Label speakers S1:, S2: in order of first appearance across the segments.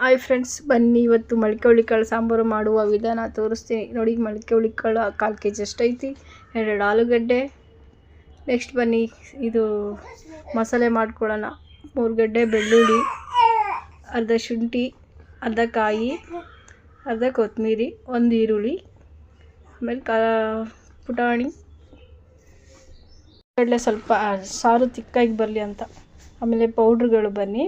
S1: Hi friends ಬನ್ನಿ ಇವತ್ತು ಮೊಳಕೆ ಹುಳಿಕಾಳು ಸಾಂಬಾರು ಮಾಡುವ ವಿಧಾನ ತೋರಿಸ್ತೀನಿ. ನೋಡಿ ಮೊಳಕೆ ಹುಳಿಕಾಳು ಕಾಲು ಕೆ ಜಿ ಅಷ್ಟೈತಿ ಎರಡು ಆಲೂಗಡ್ಡೆ. ನೆಕ್ಸ್ಟ್ ಬನ್ನಿ, ಇದು ಮಸಾಲೆ ಮಾಡ್ಕೊಳ್ಳೋಣ. ಮೂರು ಗಡ್ಡೆ ಬೆಳ್ಳುಳ್ಳಿ, ಅರ್ಧ ಶುಂಠಿ, ಅರ್ಧ ಕಾಯಿ, ಅರ್ಧ ಕೊತ್ತಂಬರಿ ಒಂದು ಈರುಳ್ಳಿ, ಆಮೇಲೆ ಕ, ಪುಟಾಣಿ. ಕಡಲೆ ಸ್ವಲ್ಪ ಸಾರು ತಿಕ್ಕಾಗಿ ಬರಲಿ ಅಂತ. ಆಮೇಲೆ ಪೌಡ್ರುಗಳು ಬನ್ನಿ.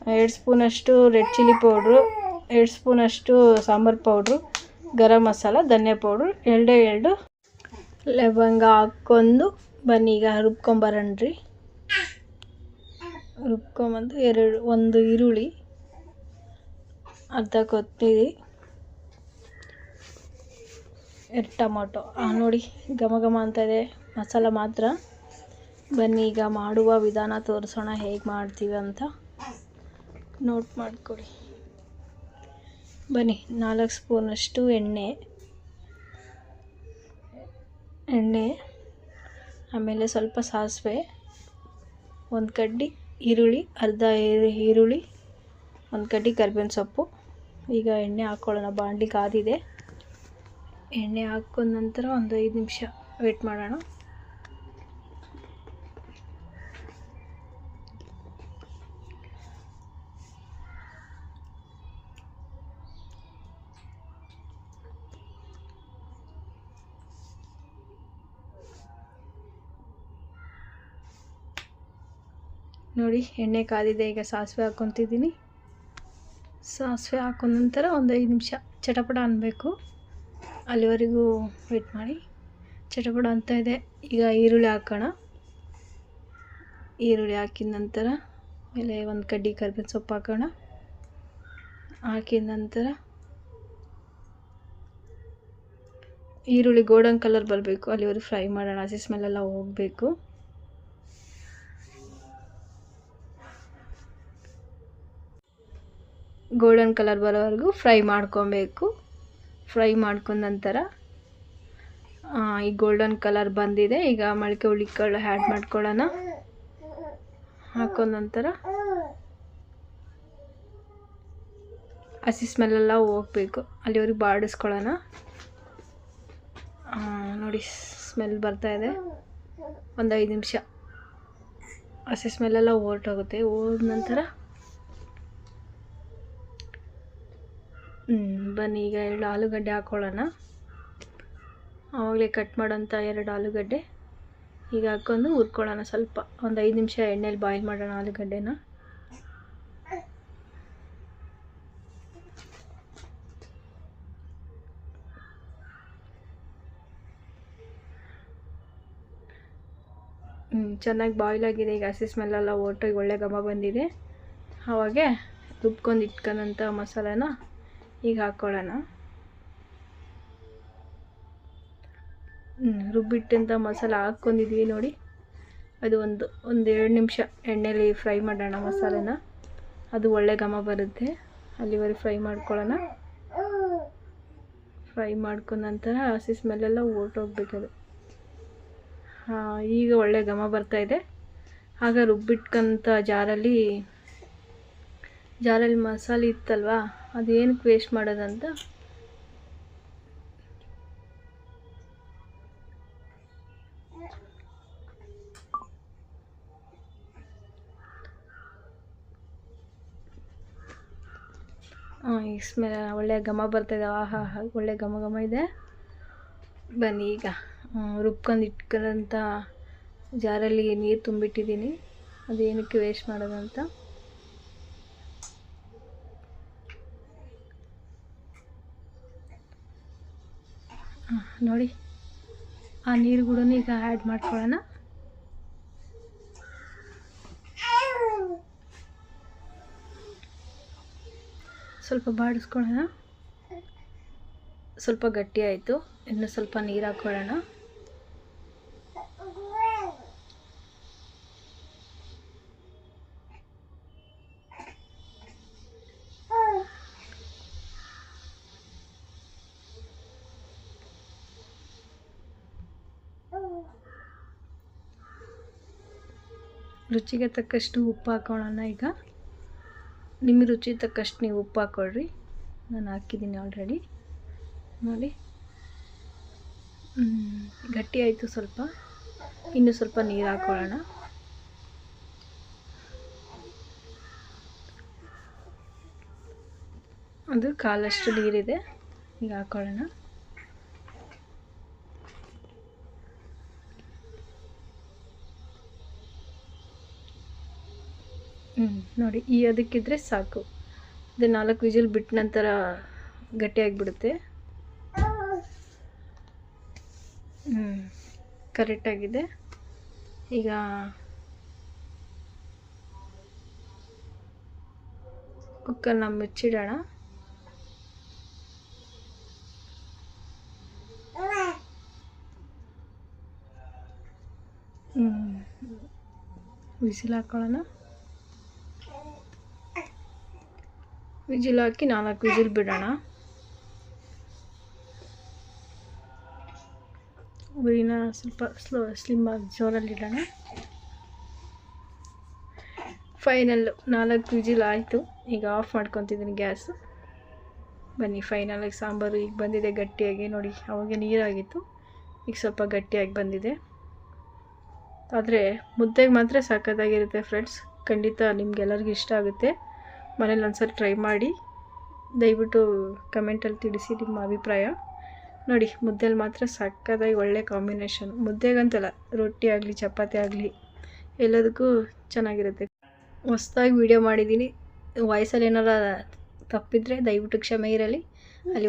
S1: ಎರಡು ಸ್ಪೂನಷ್ಟು ರೆಡ್ ಚಿಲ್ಲಿ ಪೌಡ್ರು, ಎರಡು ಸ್ಪೂನಷ್ಟು ಸಾಂಬಾರು ಪೌಡ್ರು, ಗರಂ ಮಸಾಲ, ಧನಿಯ ಪೌಡ್ರು, ಎರಡೇ ಎರಡು ಲವಂಗ ಹಾಕ್ಕೊಂಡು ಬನ್ನಿ, ಈಗ ರುಬ್ಕೊಂಬರಣ್ರಿ. ರುಬ್ಕೊಂಬಂದು ಎರಡು, ಒಂದು ಈರುಳ್ಳಿ, ಅರ್ಧ ಕೊತ್ತಂಬರಿ, ಎರಡು ಟೊಮೊಟೊ. ನೋಡಿ, ಘಮ ಘಮ ಅಂತ ಇದೆ. ಮಸಾಲ ಮಾತ್ರ. ಬನ್ನಿ, ಈಗ ಮಾಡುವ ವಿಧಾನ ತೋರಿಸೋಣ ಹೇಗೆ ಮಾಡ್ತೀವಿ ಅಂತ. ನೋಟ್ ಮಾಡ್ಕೊಳ್ಳಿ ಬನ್ನಿ, ನಾಲ್ಕು ಸ್ಪೂನಷ್ಟು ಎಣ್ಣೆ. ಎಣ್ಣೆ, ಆಮೇಲೆ ಸ್ವಲ್ಪ ಸಾಸಿವೆ. ಒಂದು ಕಡ್ಡಿ ಈರುಳ್ಳಿ, ಅರ್ಧ ಈರುಳ್ಳಿ, ಒಂದು ಕಡ್ಡಿ ಕರ್ಬೇವಿನ ಸೊಪ್ಪು. ಈಗ ಎಣ್ಣೆ ಹಾಕ್ಕೊಳ್ಳೋಣ ಬಾಂಡ್ಲಿ ಕಾದಿದೆ ಎಣ್ಣೆ ಹಾಕೊಂಡ ನಂತರ ಒಂದು ಐದು ನಿಮಿಷ ವೇಟ್ ಮಾಡೋಣ. ನೋಡಿ, ಎಣ್ಣೆ ಕಾದಿದೆ, ಈಗ ಸಾಸಿವೆ ಹಾಕ್ಕೊತಿದ್ದೀನಿ. ಸಾಸಿವೆ ಹಾಕೊಂಡ ನಂತರ ಒಂದು ಐದು ನಿಮಿಷ ಚಟಪಟ ಅನ್ನಬೇಕು ಅಲ್ಲಿವರೆಗೂ ವೆಯ್ಟ್ ಮಾಡಿ. ಚಟಪಟ ಅಂತ ಇದೆ. ಈಗ ಈರುಳ್ಳಿ ಹಾಕೋಣ. ಈರುಳ್ಳಿ ಹಾಕಿದ ನಂತರ ಆಮೇಲೆ ಒಂದು ಕಡ್ಡಿ ಕರ್ಬೇವಿನ ಸೊಪ್ಪು ಹಾಕೋಣ. ಹಾಕಿದ ನಂತರ ಈರುಳ್ಳಿ ಗೋಲ್ಡನ್ ಕಲರ್ ಬರಬೇಕು. ಅಲ್ಲಿವರೆಗೂ ಫ್ರೈ ಮಾಡೋಣ. ಹಸಿ ಸ್ಮೆಲ್ಲೆಲ್ಲ ಹೋಗಬೇಕು. ಗೋಲ್ಡನ್ ಕಲರ್ ಬರೋವರೆಗೂ ಫ್ರೈ ಮಾಡ್ಕೊಬೇಕು. ಫ್ರೈ ಮಾಡ್ಕೊಂಡ ನಂತರ ಈ ಗೋಲ್ಡನ್ ಕಲರ್ ಬಂದಿದೆ. ಈಗ ಮೊಳಕೆ ಹುಳಿಕಾಳು ಆ್ಯಡ್ ಮಾಡ್ಕೊಳ್ಳೋಣ. ಹಾಕೊಂಡ ನಂತರ ಹಸಿ ಸ್ಮೆಲ್ಲೆಲ್ಲ ಹೋಗ್ಬೇಕು. ಅಲ್ಲಿವರೆಗೆ ಬಾಡಿಸ್ಕೊಳ್ಳೋಣ. ನೋಡಿ ಸ್ಮೆಲ್ ಬರ್ತಾ ಇದೆ. ಒಂದು ಐದು ನಿಮಿಷ. ಹಸಿ ಸ್ಮೆಲ್ಲೆಲ್ಲ ಹೊರ್ಟೋಗುತ್ತೆ ಹೋದ ನಂತರ ಬನ್ನಿ, ಈಗ ಎರಡು ಆಲೂಗಡ್ಡೆ ಹಾಕ್ಕೊಳ್ಳೋಣ ಆವಾಗಲೇ ಕಟ್ ಮಾಡೋಂಥ ಎರಡು ಆಲೂಗಡ್ಡೆ. ಈಗ ಹಾಕ್ಕೊಂಡು ಹುರ್ಕೊಳ್ಳೋಣ ಸ್ವಲ್ಪ. ಒಂದು ಐದು ನಿಮಿಷ ಎಣ್ಣೆಲಿ ಬಾಯ್ಲ್ ಮಾಡೋಣ ಆಲೂಗಡ್ಡೆನ. ಚೆನ್ನಾಗಿ ಬಾಯ್ಲ್ ಆಗಿದೆ. ಈಗ ಹಸಿ ಸ್ಮೆಲ್ಲೆಲ್ಲ ಹೊರ್ಟೋಗಿ ಒಳ್ಳೆ ಘಮ ಬಂದಿದೆ. ಆವಾಗೆ ರುಬ್ಕೊಂಡು ಇಟ್ಕೊಂಡಂಥ ಮಸಾಲೆನ ಈಗ ಹಾಕ್ಕೊಳ್ಳೋಣ ರುಬ್ಬಿಟ್ಟಂಥ ಮಸಾಲ ಹಾಕ್ಕೊಂಡಿದ್ವಿ ನೋಡಿ. ಅದು ಒಂದು ಒಂದು ಎರಡು ನಿಮಿಷ ಎಣ್ಣೆಲಿ ಫ್ರೈ ಮಾಡೋಣ ಮಸಾಲೆನ. ಅದು ಒಳ್ಳೆ ಘಮ ಬರುತ್ತೆ. ಅಲ್ಲಿವರೆಗೆ ಫ್ರೈ ಮಾಡ್ಕೊಳ್ಳೋಣ. ಫ್ರೈ ಮಾಡ್ಕೊಂಡ ನಂತರ ಹಸಿ ಸ್ಮೆಲ್ಲೆಲ್ಲ ಓಟೋಗ್ಬೇಕದು ಈಗ ಒಳ್ಳೆ ಘಮ ಬರ್ತಾಯಿದೆ ಆಗ ರುಬ್ಬಿಟ್ಕಂಥ ಜಾರಲ್ಲಿ ಜಾರಲ್ಲಿ ಮಸಾಲೆ ಇತ್ತಲ್ವಾ? ಅದೇನಕ್ಕೆ ವೇಸ್ಟ್ ಮಾಡೋದಂತ? ಈ ಸ್ಮೆಲ್ ಒಳ್ಳೆ ಘಮ ಬರ್ತಾಯಿದೆ ಆಹಾ, ಒಳ್ಳೆ ಘಮ ಘಮ ಇದೆ. ಬನ್ನಿ ಈಗ. ರುಬ್ಕೊಂಡು ಇಟ್ಕೊಂಡಂಥ ಜಾರಲ್ಲಿ ನೀರು ತುಂಬಿಟ್ಟಿದ್ದೀನಿ. ಅದೇನಕ್ಕೆ ವೇಸ್ಟ್ ಮಾಡೋದಂತ? ನೋಡಿ. ಆ ನೀರು ಕೂಡ ಈಗ ಆ್ಯಡ್ ಮಾಡ್ಕೊಳ್ಳೋಣ. ಸ್ವಲ್ಪ ಬಾಡಿಸ್ಕೊಳ್ಳೋಣ. ಸ್ವಲ್ಪ ಗಟ್ಟಿ ಆಯಿತು. ಇನ್ನು ಸ್ವಲ್ಪ ನೀರು ಹಾಕ್ಕೊಳ್ಳೋಣ. ರುಚಿಗೆ ತಕ್ಕಷ್ಟು ಉಪ್ಪು ಹಾಕೋಣ ಈಗ. ನಿಮ್ಮ ರುಚಿ ತಕ್ಕಷ್ಟು ನೀವು ಉಪ್ಪು ಹಾಕ್ಕೊಳ್ರಿ ನಾನು ಹಾಕಿದ್ದೀನಿ ಆಲ್ರೆಡಿ ನೋಡಿ. ಗಟ್ಟಿ ಆಯಿತು ಸ್ವಲ್ಪ. ಇನ್ನು ಸ್ವಲ್ಪ ನೀರು ಹಾಕ್ಕೊಳ್ಳೋಣ ಅದು ಕಾಲಷ್ಟು ನೀರಿದೆ. ಈಗ ಹಾಕ್ಕೊಳ್ಳೋಣ ನೋಡಿ, ಈ ಅದಕ್ಕಿದ್ರೆ ಸಾಕು. ಇದು ನಾಲ್ಕು ವಿಜಲ್ ಬಿಟ್ಟ ನಂತರ ಗಟ್ಟಿಯಾಗಿಬಿಡುತ್ತೆ ಹ್ಞೂ ಕರೆಕ್ಟಾಗಿದೆ ಈಗ ಕುಕ್ಕರ್ನ ಮುಚ್ಚಿಡೋಣ. ಹ್ಞೂ ವಿಸಿಲ್ ಹಾಕೊಳ್ಳೋಣ. ವಿಜಿಲ್ ಹಾಕಿ ನಾಲ್ಕು ವಿಜಿಲ್ ಬಿಡೋಣ. ಉರಿನ ಸ್ವಲ್ಪ ಸ್ಲೋ ಸ್ಲಿಮ್ ಆಗಿ ಜೋರಲ್ಲಿ ಇಡೋಣ. ಫೈನಲ್ ನಾಲ್ಕು ವಿಜಿಲ್ ಆಯಿತು. ಈಗ ಆಫ್ ಮಾಡ್ಕೊತಿದ್ದೀನಿ ಗ್ಯಾಸು. ಬನ್ನಿ ಫೈನಲಾಗಿ ಸಾಂಬಾರು ಈಗ ಬಂದಿದೆ ಗಟ್ಟಿಯಾಗಿ. ನೋಡಿ, ಅವಾಗ ನೀರಾಗಿತ್ತು. ಈಗ ಸ್ವಲ್ಪ ಗಟ್ಟಿಯಾಗಿ ಬಂದಿದೆ. ಆದರೆ ಮುದ್ದೆಗೆ ಮಾತ್ರ ಸಖತ್ತಾಗಿರುತ್ತೆ ಫ್ರೆಂಡ್ಸ್ ಖಂಡಿತ ನಿಮ್ಗೆಲ್ಲರಿಗೂ ಇಷ್ಟ ಆಗುತ್ತೆ. ಮನೇಲಿ ಒಂದ್ಸರಿ ಟ್ರೈ ಮಾಡಿ, ದಯವಿಟ್ಟು ಕಮೆಂಟಲ್ಲಿ ತಿಳಿಸಿ ನಿಮ್ಮ ಅಭಿಪ್ರಾಯ. ನೋಡಿ, ಮುದ್ದೆಲಿ ಮಾತ್ರ ಸಕ್ಕತ್ತಾಗಿ ಒಳ್ಳೆ ಕಾಂಬಿನೇಷನ್ ಮುದ್ದೆಗಂತಲ್ಲ, ರೊಟ್ಟಿ ಆಗಲಿ, ಚಪಾತಿ ಆಗಲಿ, ಎಲ್ಲದಕ್ಕೂ ಚೆನ್ನಾಗಿರುತ್ತೆ. ಹೊಸ್ದಾಗಿ ವೀಡಿಯೋ ಮಾಡಿದ್ದೀನಿ. ವಾಯ್ಸಲ್ಲಿ ಏನಾರ ತಪ್ಪಿದರೆ ದಯವಿಟ್ಟು ಕ್ಷಮೆ ಇರಲಿ.